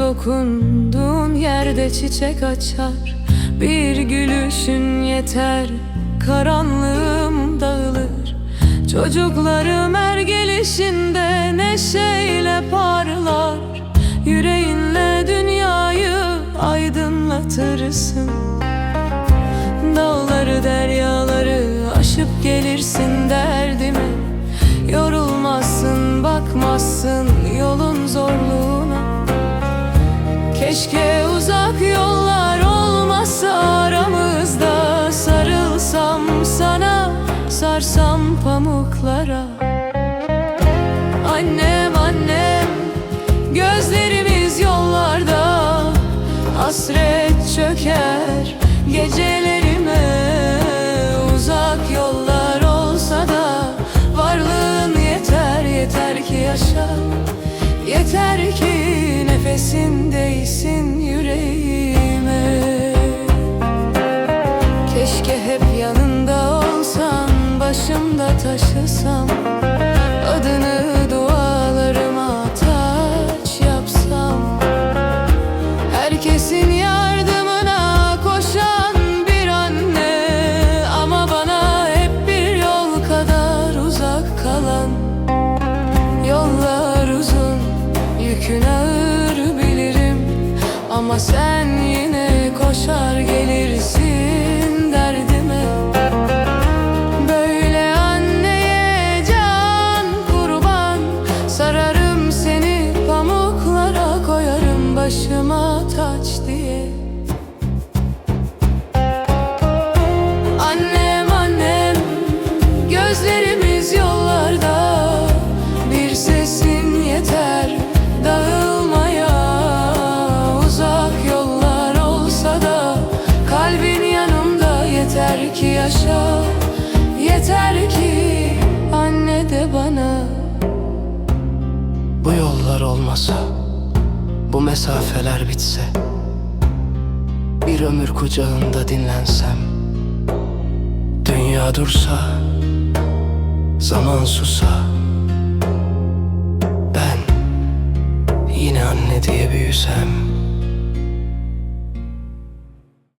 dokunduğun yerde çiçek açar. Bir gülüşün yeter karanlığım dağılır. Çocuklarım her gelişinde neşeyle parlar. Yüreğinle dünyayı aydınlatırsın pamuklara Annem annem gözlerimiz yollarda. Hasret çöker gecelerime. Uzak yollar olsa da Varlığın yeter yeter ki yaşa. Yeter ki nefesin değsin Ama sen yine koşar gelirsin derdime. Böyle anneye can kurban Sararım seni pamuklara koyarım başıma taç diye Yeter ki yaşa. Yeter ki anne de bana. Bu yollar olmasa, bu mesafeler bitse Bir ömür kucağında dinlensem Dünya dursa, zaman susa Ben yine anne diye büyüsem